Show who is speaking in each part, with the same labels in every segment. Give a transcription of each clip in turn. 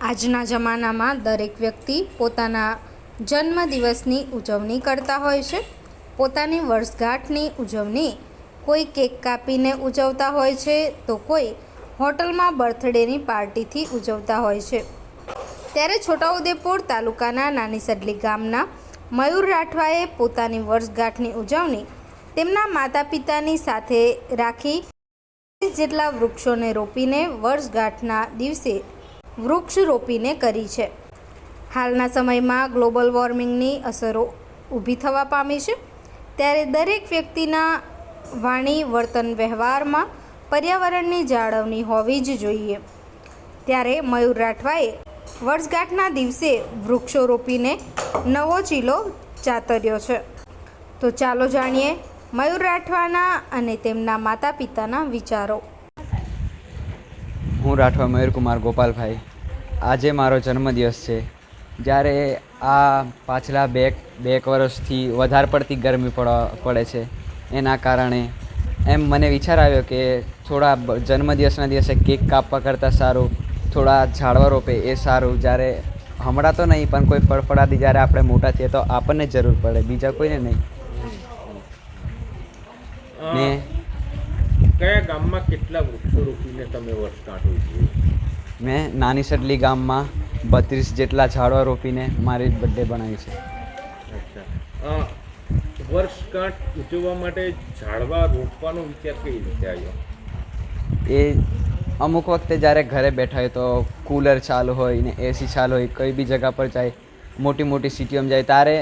Speaker 1: આજના જમાનામાં દરેક વ્યક્તિ પોતાના જન્મદિવસની ઉજવણી કરતા હોય છે. પોતાની વર્ષગાંઠની ઉજવણી કોઈ કેક કાપીને ઉજવતા હોય છે તો કોઈ હોટલમાં બર્થડેની પાર્ટીથી ઉજવતા હોય છે. ત્યારે છોટાઉદેપુર તાલુકાના નાની સડલી ગામના મયુર રાઠવાએ પોતાની વર્ષગાંઠની ઉજવણી તેમના માતા પિતાની સાથે રાખી. જેટલા વૃક્ષોને રોપીને વર્ષગાંઠના દિવસે વૃક્ષ રોપીને કરી છે. હાલના સમયમાં ગ્લોબલ વોર્મિંગની અસરો ઊભી થવા પામી છે. ત્યારે દરેક વ્યક્તિના વાણી, વર્તન, વ્યવહારમાં પર્યાવરણની જાળવણી હોવી જ જોઈએ. ત્યારે મયુર રાઠવાએ વર્ષગાંઠના દિવસે વૃક્ષો રોપીને નવો ચીલો ચાતર્યો છે. તો ચાલો જાણીએ મયુર રાઠવાના અને તેમના માતા પિતાના વિચારો.
Speaker 2: હું રાઠવા મયુરકુમાર ગોપાલભાઈ. આજે મારો જન્મદિવસ છે. જ્યારે આ પાછલા બે બે વર્ષથી વધારે પડતી ગરમી પડવા પડે છે. એના કારણે એમ મને વિચાર આવ્યો કે થોડા જન્મદિવસના દિવસે કેક કાપવા કરતાં સારું થોડા ઝાડવા રોપે એ સારું. જ્યારે હમણાં તો નહીં પણ કોઈ ફળફળાદી જ્યારે આપણે મોટા થઈએ તો આપણને જરૂર પડે બીજા કોઈને નહીં. ને
Speaker 3: કયા ગામમાં કેટલા વૃક્ષો રોપીને તમે વર્ષ કાઢો છો?
Speaker 2: મેં નાની સડલી ગામમાં બત્રીસ જેટલા ઝાડવા રોપીને મારી બર્થડે બનાવી છે.
Speaker 3: અચ્છા. વર્ષગાંઠ ઉજવવા માટે ઝાડવા રોપવાનો વિચાર કઈ રીતે આવ્યો?
Speaker 2: એ અમુક વખતે જ્યારે ઘરે બેઠા હોય તો કૂલર ચાલુ હોય ને એસી ચાલુ હોય કઈ બી જગા પર જાય મોટી મોટી સિટીઓમાં જાય ત્યારે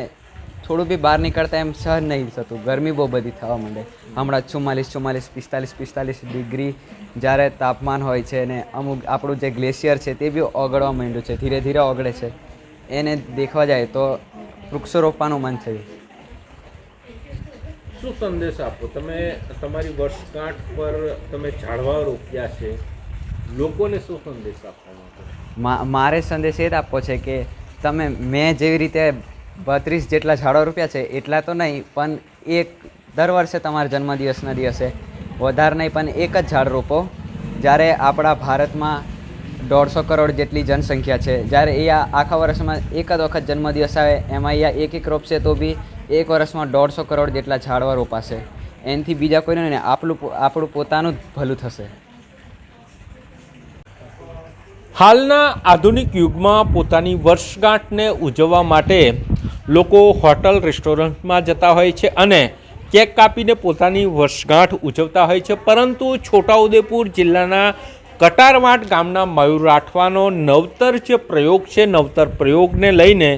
Speaker 2: થોડું બી બહાર નીકળતા એમ સહન નહીં થતું. ગરમી બહુ બધી થવા માંડે. હમણાં ચુમ્માલીસ ચુમ્માલીસ પિસ્તાલીસ પિસ્તાલીસ ડિગ્રી જ્યારે તાપમાન હોય છે ને અમુક આપણું જે ગ્લેશિયર છે તે બી ઓગળવા માંડ્યું છે ધીરે ધીરે ઓગળે છે. એને દેખવા જાય તો વૃક્ષો રોપવાનું મન થયું.
Speaker 3: શું સંદેશ આપો? તમે તમારી વર્ષગાંઠ પર તમે ઝાડવા રોપ્યા છે. લોકોને શું સંદેશ આપવા
Speaker 2: મારે સંદેશ એ જ આપવો છે કે તમે મેં જેવી રીતે બત્રીસ જેટલા ઝાડો રૂપિયા છે, એટલા તો નહીં, પણ એક દર વર્ષે તમારા જન્મદિવસના દિવસે વધારે નહીં, પણ એક જ ઝાડ રોપો. જ્યારે આપણા ભારતમાં દોઢસો કરોડ જેટલી જનસંખ્યા છે, જ્યારે એ આખા વર્ષમાં એક જ વખત જન્મદિવસ આવે, એમાં અહીંયા એક એક રોપશે તો બી એક વર્ષમાં દોઢસો કરોડ જેટલા ઝાડવા રોપાશે. એનાથી બીજા કોઈને નહીં, આપણું આપણું પોતાનું જ ભલું થશે.
Speaker 3: હાલના આધુનિક યુગમાં પોતાની વર્ષગાંઠને ઉજવવા માટે લોકો હોટલ રેસ્ટોરન્ટમાં જતા હોય છે અને કેક કાપીને પોતાની વર્ષગાંઠ ઉજવતા હોય છે. પરંતુ છોટાઉદેપુર જિલ્લાના કટારવાટ ગામના મયુર રાઠવાનો નવતર જે પ્રયોગ છે, નવતર પ્રયોગને લઈને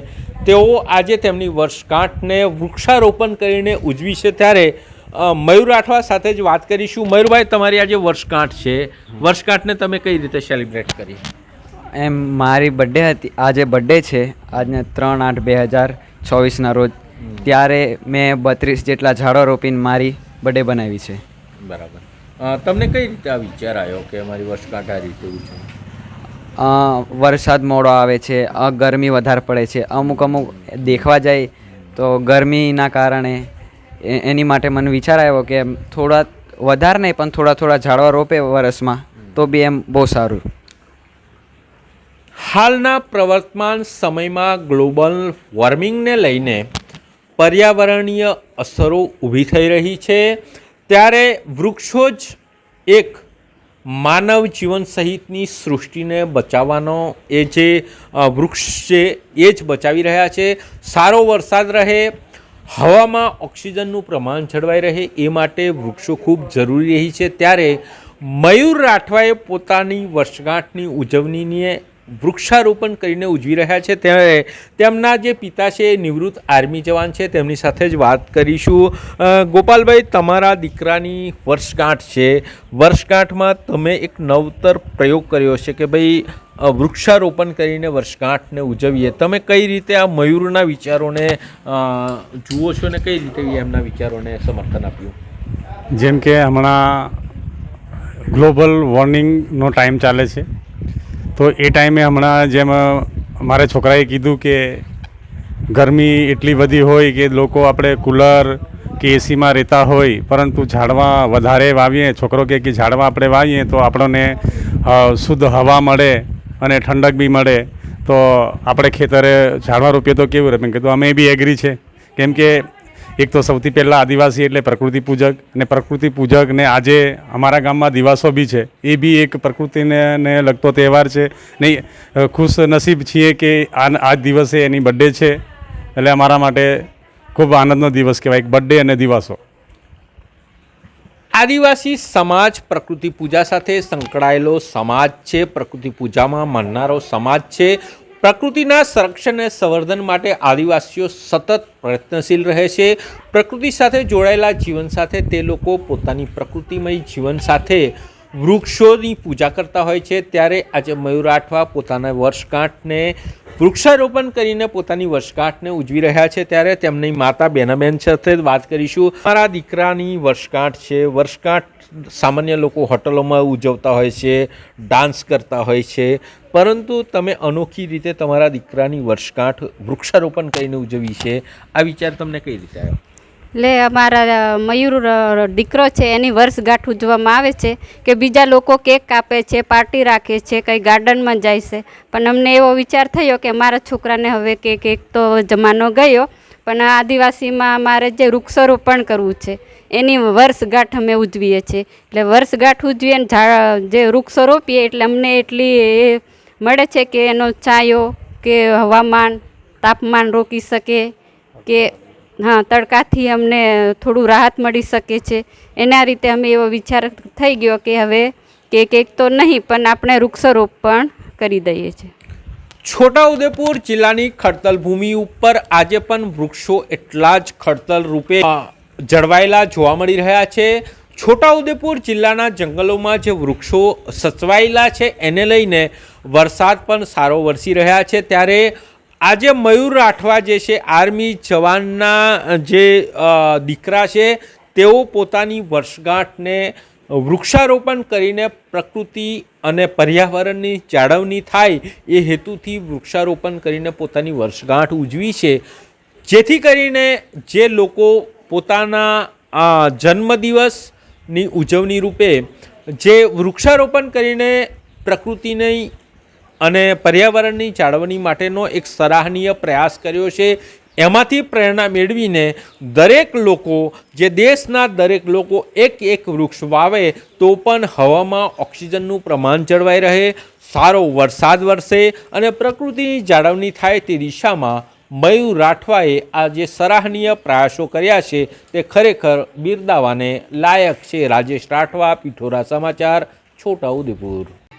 Speaker 3: તેઓ આજે તેમની વર્ષગાંઠને વૃક્ષારોપણ કરીને ઉજવી છે. ત્યારે મયુર રાઠવા સાથે જ વાત કરીશું. મયુરભાઈ, તમારી આજે વર્ષગાંઠ છે, વર્ષગાંઠને તમે કઈ રીતે સેલિબ્રેટ કરી?
Speaker 2: એમ, મારી બર્થડે હતી. આજે બર્થડે છે. આજને ત્રણ આઠ બે હજાર ચોવીસના રોજ. ત્યારે મેં બત્રીસ જેટલા ઝાડો રોપીને મારી બર્થડે બનાવી છે.
Speaker 3: બરાબર. તમને કઈ રીતે આ વિચાર આવ્યો કે મારી વર્ષગાંઠ આ રીતે ઉજવવી
Speaker 2: વરસાદ મોડો આવે છે ગરમી વધારે પડે છે અમુક અમુક દેખવા જાય તો ગરમીના કારણે એની માટે મને વિચાર આવ્યો કે થોડા વધારે નહીં પણ થોડા થોડા ઝાડવા રોપે વરસમાં તો બી એમ બહુ સારું.
Speaker 3: હાલના પ્રવર્તમાન સમયમાં ગ્લોબલ વોર્મિંગને લઈને પર્યાવરણીય અસરો ઊભી થઈ રહી છે. ત્યારે વૃક્ષો જ એક માનવ જીવન સહિતની સૃષ્ટિને બચાવવાનો એ જે વૃક્ષ છે એ જ બચાવી રહ્યા છે. સારો વરસાદ રહે, હવામાં ઓક્સિજનનું પ્રમાણ જળવાઈ રહે એ માટે વૃક્ષો ખૂબ જરૂરી રહી છે. ત્યારે મયુર રાઠવાએ પોતાની વર્ષગાંઠની ઉજવણીને વૃક્ષારોપણ કરીને ઉજવી રહ્યા છે. ત્યારે તેમના જે પિતા છે નિવૃત્ત આર્મી જવાન છે. તેમની સાથે જ વાત કરીશું. ગોપાલભાઈ, તમારા દીકરાની વર્ષગાંઠ છે. વર્ષગાંઠમાં તમે એક નવતર પ્રયોગ કર્યો છે કે ભાઈ વૃક્ષારોપણ કરીને વર્ષગાંઠને ઉજવીએ. તમે કઈ રીતે આ મયુરના વિચારોને જુઓ છો ને કઈ રીતે એમના વિચારોને સમર્થન આપ્યું?
Speaker 4: જેમ કે હમણાં ગ્લોબલ વોર્મિંગનો ટાઈમ ચાલે છે. તો એ ટાઈમે હમણાં જેમ મારા છોકરાએ કીધું કે ગરમી એટલી બધી હોય કે લોકો આપણે કુલર કે એસીમાં રહેતા હોય, પરંતુ ઝાડવા વધારે વાવીએ. છોકરો કે ઝાડવા આપણે વાવીએ તો આપણને શુદ્ધ હવા મળે અને ઠંડક બી મળે. તો આપણે ખેતરે ઝાડવા રોપીએ તો કેવું રહે? મેં કીધું, અમે બી એગ્રી છે. કેમ કે એક તો સૌથી પહેલાં આદિવાસી એટલે પ્રકૃતિ પૂજક અને પ્રકૃતિ પૂજક ને આજે અમારા ગામમાં દિવાસો બી છે. એ બી એક પ્રકૃતિને ને લગતો તહેવાર છે. નહીં ખુશ નસીબ છીએ કે આ આજ દિવસે એની બર્થડે છે. એટલે અમારા માટે ખૂબ આનંદનો દિવસ કહેવાય. બર્થડે અને દિવાસો.
Speaker 3: આદિવાસી સમાજ પ્રકૃતિ પૂજા સાથે સંકળાયેલો સમાજ છે. પ્રકૃતિ પૂજામાં માનનારો સમાજ છે. પ્રકૃતિના સંરક્ષણ અને સંવર્ધન માટે આદિવાસીઓ સતત પ્રયત્નશીલ રહે છે. પ્રકૃતિ સાથે જોડાયેલા જીવન સાથે તે લોકો પોતાની પ્રકૃતિમય જીવન સાથે વૃક્ષોની પૂજા કરતા હોય છે. ત્યારે આજે મયુર આઠવા પોતાના વર્ષગાંઠને વૃક્ષારોપણ કરીને પોતાની વર્ષગાંઠને ઉજવી રહ્યા છે ત્યારે તેમની માતા બેનાબેન સાથે વાત કરીશું. મારા દીકરાની વર્ષગાંઠ છે. વર્ષગાંઠ સામાન્ય લોકો હોટલોમાં ઉજવતા હોય છે, ડાન્સ કરતા હોય છે. પરંતુ તમે અનોખી રીતે તમારા દીકરાની વર્ષગાંઠ વૃક્ષારોપણ કરીને ઉજવી છે. આ વિચાર તમને કઈ રીતે આવ્યો?
Speaker 5: એટલે અમારા મયુર દીકરો છે, એની વર્ષગાંઠ ઉજવવામાં આવે છે કે બીજા લોકો કેક કાપે છે, પાર્ટી રાખે છે, કંઈ ગાર્ડનમાં જાય છે. પણ અમને એવો વિચાર થયો કે મારા છોકરાને હવે કેક એક તો જમાનો ગયો, પણ આદિવાસીમાં મારે જે વૃક્ષારોપણ કરવું છે, એની વર્ષગાંઠ અમે ઉજવીએ છીએ. એટલે વર્ષગાંઠ ઉજવીએ ને ઝાડ, જે વૃક્ષો રોપીએ એટલે અમને એટલી એ મળે છે કે એનો છાંયો, કે હવામાન, તાપમાન રોકી શકે, કે હા, તડકાથી અમને થોડું રાહત મળી શકે છે. એના રીતે અમે એવો વિચાર થઈ ગયો કે હવે કેક એક તો નહીં, પણ આપણે વૃક્ષારોપણ કરી દઈએ છીએ
Speaker 3: છોટાઉદેપુર જિલ્લાની ખડતલ ભૂમિ ઉપર આજે પણ વૃક્ષો એટલા જ ખડતલ રૂપે જળવાયેલા જોવા મળી રહ્યા છે. છોટાઉદેપુર જિલ્લાના જંગલોમાં જે વૃક્ષો સચવાયેલા છે, એને લઈને વરસાદ પણ સારો વરસી રહ્યા છે. ત્યારે આજે મયુર રાઠવા જે છે, આર્મી જવાનના જે દીકરા છે, તેઓ પોતાની વર્ષગાંઠને વૃક્ષારોપણ કરીને પ્રકૃતિ અને પર્યાવરણની જાળવણી થાય એ હેતુથી વૃક્ષારોપણ કરીને પોતાની વર્ષગાંઠ ઉજવી છે. જેથી કરીને જે લોકો પોતાના જન્મદિવસની ઉજવણી રૂપે જે વૃક્ષારોપણ કરીને પ્રકૃતિની અને પર્યાવરણની જાળવણી માટેનો એક સરાહનીય પ્રયાસ કર્યો છે. એમાંથી પ્રેરણા મેળવીને દરેક લોકો, જે દેશના દરેક લોકો એક એક વૃક્ષ વાવે, તો પણ હવામાં ઓક્સિજનનું પ્રમાણ જળવાઈ રહે, સારો વરસાદ વરસે અને પ્રકૃતિની જાળવણી થાય તે દિશામાં મયુર રાઠવાએ આ જે સરાહનીય પ્રયાસો કર્યા છે તે ખરેખર બિરદાવાને લાયક છે. રાજેશ રાઠવા પીઠોરા સમાચાર, છોટા ઉદેપુર.